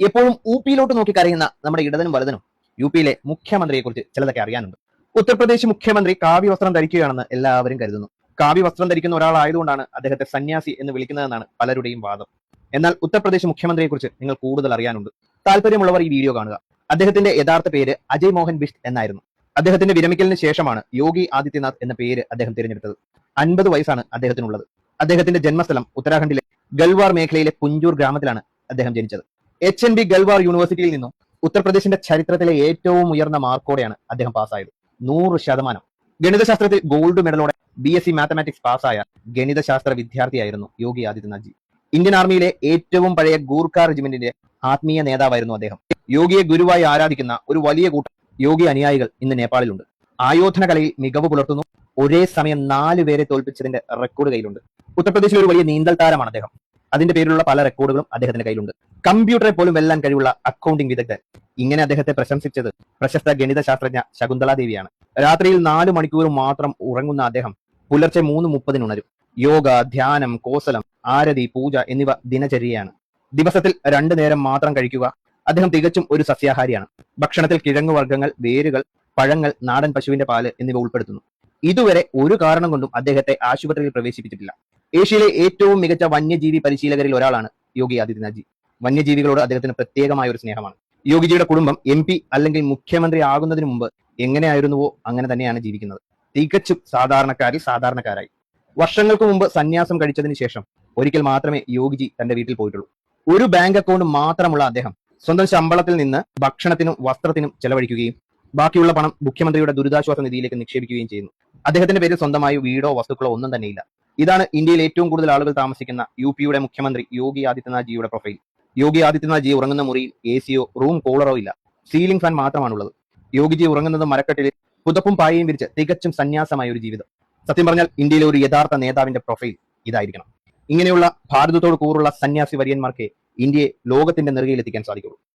എപ്പോഴും ഊപ്പിയിലോട്ട് നോക്കി കരയുന്ന നമ്മുടെ ഇടതനും വലതനും യു പിയിലെ മുഖ്യമന്ത്രിയെ കുറിച്ച് ചിലതൊക്കെ അറിയാനുണ്ട്. ഉത്തർപ്രദേശ് മുഖ്യമന്ത്രി കാവ്യ വസ്ത്രം ധരിക്കുകയാണെന്ന് എല്ലാവരും കരുതുന്നു. കാവ്യ വസ്ത്രം ധരിക്കുന്ന ഒരാളായതുകൊണ്ടാണ് അദ്ദേഹത്തെ സന്യാസി എന്ന് വിളിക്കുന്നതെന്നാണ് പലരുടെയും വാദം. എന്നാൽ ഉത്തർപ്രദേശ് മുഖ്യമന്ത്രിയെ കുറിച്ച് നിങ്ങൾ കൂടുതൽ അറിയാനുണ്ട്. താല്പര്യമുള്ളവർ ഈ വീഡിയോ കാണുക. അദ്ദേഹത്തിന്റെ യഥാർത്ഥ പേര് അജയ് മോഹൻ ബിഷ്ട് എന്നായിരുന്നു. അദ്ദേഹത്തിന്റെ വിരമിക്കലിന് ശേഷമാണ് യോഗി ആദിത്യനാഥ് എന്ന പേര് അദ്ദേഹം തിരഞ്ഞെടുത്തത്. അൻപത് വയസ്സാണ് അദ്ദേഹത്തിനുള്ളത്. അദ്ദേഹത്തിന്റെ ജന്മസ്ഥലം ഉത്തരാഖണ്ഡിലെ ഗൽവാർ മേഖലയിലെ പുഞ്ചൂർ ഗ്രാമത്തിലാണ് അദ്ദേഹം ജനിച്ചത്. എച്ച് എൻ ബി ഗൽവാർ യൂണിവേഴ്സിറ്റിയിൽ നിന്നും ഉത്തർപ്രദേശിന്റെ ചരിത്രത്തിലെ ഏറ്റവും ഉയർന്ന മാർക്കോടെയാണ് അദ്ദേഹം പാസ്സായത് നൂറ് ശതമാനം. ഗണിതശാസ്ത്രത്തിൽ ഗോൾഡ് മെഡലോടെ ബി എസ് സി മാത്തമാറ്റിക്സ് പാസ്സായ ഗണിതശാസ്ത്ര വിദ്യാർത്ഥിയായിരുന്നു യോഗി ആദിത്യനാഥ് ജി ഇന്ത്യൻ ആർമിയിലെ ഏറ്റവും പഴയ ഗൂർഖ റെജിമെന്റിന്റെ ആത്മീയ നേതാവായിരുന്നു അദ്ദേഹം. യോഗിയെ ഗുരുവായി ആരാധിക്കുന്ന ഒരു വലിയ കൂട്ടം യോഗി അനുയായികൾ ഇന്ന് നേപ്പാളിലുണ്ട്. ആയോധന കലയിൽ മികവ് പുലർത്തുന്നു. ഒരേ സമയം നാല് പേരെ തോൽപ്പിച്ചതിന്റെ റെക്കോർഡ് കയ്യിലുണ്ട്. ഉത്തർപ്രദേശിലെ ഒരു വലിയ നീന്തൽ താരമാണ് അദ്ദേഹം. അതിന്റെ പേരിലുള്ള പല റെക്കോർഡുകളും അദ്ദേഹത്തിന്റെ കയ്യിലുണ്ട്. കമ്പ്യൂട്ടറെ പോലും വെല്ലാൻ കഴിവുള്ള അക്കൗണ്ടിംഗ് വിദഗ്ധൻ ഇങ്ങനെ അദ്ദേഹത്തെ പ്രശംസിച്ചത് പ്രശസ്ത ഗണിത ശാസ്ത്രജ്ഞ ശകുന്തള ദേവിയാണ്. രാത്രിയിൽ നാല് മണിക്കൂർ മാത്രം ഉറങ്ങുന്ന അദ്ദേഹം പുലർച്ചെ മൂന്ന് മുപ്പതിന് ഉണരും. യോഗ ധ്യാനം കോസലം ആരതി പൂജ എന്നിവ ദിനചര്യയാണ്. ദിവസത്തിൽ രണ്ടു നേരം മാത്രം കഴിക്കുക അദ്ദേഹം തികച്ചും ഒരു സസ്യാഹാരിയാണ്. ഭക്ഷണത്തിൽ കിഴങ്ങു വർഗങ്ങൾ വേരുകൾ പഴങ്ങൾ നാടൻ പശുവിന്റെ പാൽ എന്നിവ ഉൾപ്പെടുത്തുന്നു. ഇതുവരെ ഒരു കാരണം കൊണ്ടും അദ്ദേഹത്തെ ആശുപത്രിയിൽ പ്രവേശിപ്പിച്ചിട്ടില്ല. ഏഷ്യയിലെ ഏറ്റവും മികച്ച വന്യജീവി പരിശീലകരിൽ ഒരാളാണ് യോഗി ആദിത്യനാഥ് ജി വന്യജീവികളോട് അദ്ദേഹത്തിന് പ്രത്യേകമായ ഒരു സ്നേഹമാണ്. യോഗിജിയുടെ കുടുംബം എം പി അല്ലെങ്കിൽ മുഖ്യമന്ത്രി ആകുന്നതിന് മുമ്പ് എങ്ങനെയായിരുന്നുവോ അങ്ങനെ തന്നെയാണ് ജീവിക്കുന്നത്. തികച്ചും സാധാരണക്കാരിൽ സാധാരണക്കാരായി. വർഷങ്ങൾക്ക് മുമ്പ് സന്യാസം കഴിച്ചതിന് ശേഷം ഒരിക്കൽ മാത്രമേ യോഗിജി തന്റെ വീട്ടിൽ പോയിട്ടുള്ളൂ. ഒരു ബാങ്ക് അക്കൗണ്ട് മാത്രമുള്ള അദ്ദേഹം സ്വന്തം ശമ്പളത്തിൽ നിന്ന് ഭക്ഷണത്തിനും വസ്ത്രത്തിനും ചെലവഴിക്കുകയും ബാക്കിയുള്ള പണം മുഖ്യമന്ത്രിയുടെ ദുരിതാശ്വാസ നിധിയിലേക്ക് നിക്ഷേപിക്കുകയും ചെയ്യുന്നു. അദ്ദേഹത്തിന്റെ പേരിൽ സ്വന്തമായി വീടോ വസ്തുക്കളോ ഒന്നും തന്നെയില്ല. ഇതാണ് ഇന്ത്യയിൽ ഏറ്റവും കൂടുതൽ ആളുകൾ താമസിക്കുന്ന യു പിയുടെ മുഖ്യമന്ത്രി യോഗി ആദിത്യനാഥ് ജിയുടെ പ്രൊഫൈൽ. യോഗി ആദിത്യനാഥ് ജി ഉറങ്ങുന്ന മുറിയിൽ എ സിയോ റൂം കൂളറോ ഇല്ല. സീലിംഗ് ഫാൻ മാത്രമാണുള്ളത്. യോഗിജി ഉറങ്ങുന്നത് മരക്കെട്ടിൽ പുതപ്പും പായയും വിരിച്ച് തികച്ചും സന്യാസമായ ഒരു ജീവിതം. സത്യം പറഞ്ഞാൽ ഇന്ത്യയിലെ ഒരു യഥാർത്ഥ നേതാവിന്റെ പ്രൊഫൈൽ ഇതായിരിക്കണം. ഇങ്ങനെയുള്ള ഭാരതത്തോട് കൂറുള്ള സന്യാസി വര്യന്മാർക്ക് ഇന്ത്യയെ ലോകത്തിന്റെ നെറുകയിൽ എത്തിക്കാൻ സാധിക്കുള്ളൂ.